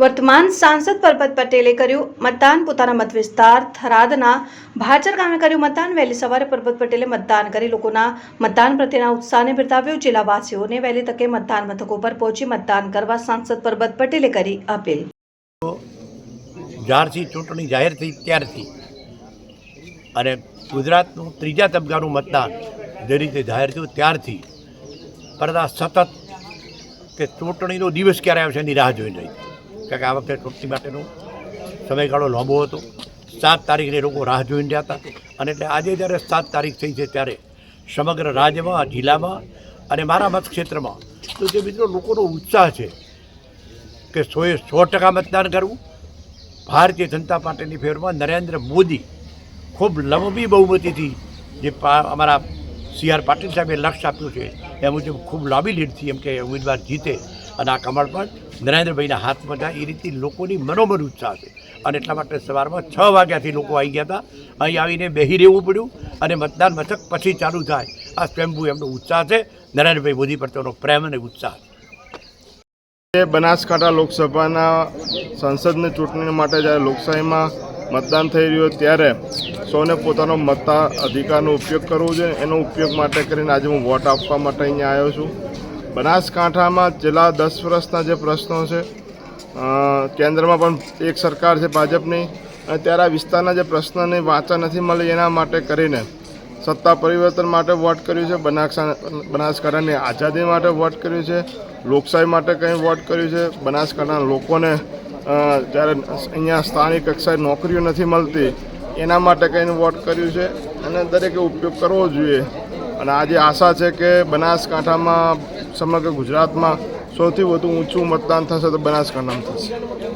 વર્તમાન સાંસદ પરબત પટેલે કર્યું મતદાન. પોતાના મત વિસ્તાર થરાદના ભાચર ગામે કર્યું મતદાન. વહેલી સવારે પરબત પટેલે મતદાન કરી લોકોના મતદાન પ્રત્યેના ઉત્સાહને બિરદાવ્યો. જિલ્લાવાસીઓને વહેલી તકે મતદાન મથકો પર પહોંચી મતદાન કરવા સાંસદ પરબત પટેલે કરી અપીલ. જ્યારથી ચૂંટણી જાહેર થઈ ત્યારથી અને ગુજરાતનું ત્રીજા તબક્કાનું મતદાન જે રીતે જાહેર થયું ત્યારથી પરંતુ સતત કે ચૂંટણીનો દિવસ ક્યારે આવશે એની રાહ જોઈ રહી. કે આ વખતે ચૂંટણી માટેનો સમયગાળો લાંબો હતો. સાત તારીખને લોકો રાહ જોઈને રહ્યા હતા. અને એટલે આજે જ્યારે સાત તારીખ થઈ છે ત્યારે સમગ્ર રાજ્યમાં, જિલ્લામાં અને મારા મત ક્ષેત્રમાં તો જે મિત્રો લોકોનો ઉત્સાહ છે કે સોએ સો ટકા મતદાન કરવું, ભારતીય જનતા પાર્ટીની ફેવરમાં નરેન્દ્ર મોદી ખૂબ લંબી બહુમતીથી જે અમારા સી આર પાટીલ સાહેબે લક્ષ્ય આપ્યું છે, એ મુજબ ખૂબ લાંબી લીડથી એમ કે ઉમેદવાર જીતે. અને આ કમળ પણ નરેન્દ્રભાઈના હાથમાં જાય એ રીતે લોકોની મનોમન ઉત્સાહ છે. અને એટલા માટે સવારમાં છ વાગ્યાથી લોકો આવી ગયા હતા. અહીં આવીને બેહી રહેવું પડ્યું અને મતદાન મથક પછી ચાલુ થાય. આ સ્વયંભૂ એમનો ઉત્સાહ છે. નરેન્દ્રભાઈ મોદી પ્રત્યેનો પ્રેમ અને ઉત્સાહ છે. બનાસકાંઠા લોકસભાના સંસદની ચૂંટણી માટે જ્યારે લોકશાહીમાં મતદાન થઈ રહ્યું ત્યારે સૌને પોતાનો મતા અધિકારનો ઉપયોગ કરવો જોઈએ. એનો ઉપયોગ માટે કરીને આજે હું વોટ આપવા માટે અહીંયા આવ્યો છું. બનાસકાંઠામાં છેલ્લા દસ વર્ષના જે પ્રશ્નો છે કેન્દ્રમાં પણ એક સરકાર છે ભાજપની, અને ત્યારે આ વિસ્તારના જે પ્રશ્નને વાંચા નથી મળી એના માટે કરીને સત્તા પરિવર્તન માટે વોટ કર્યું છે બનાસકા બનાસકાંઠાની આઝાદી માટે વોટ કર્યું છે, લોકશાહી માટે કંઈ વોટ કર્યું છે, બનાસકાંઠાના લોકોને જ્યારે અહીંયા સ્થાનિક કક્ષાએ નોકરીઓ નથી મળતી, એના માટે કંઈ વોટ કર્યું છે, અને દરેકે ઉપયોગ કરવો જોઈએ. અને આજે આશા છે કે બનાસકાંઠામાં સમગ્ર ગુજરાતમાં સૌથી વધુ ઊંચું મતદાન થશે તો બનાસકાંઠામાં થશે.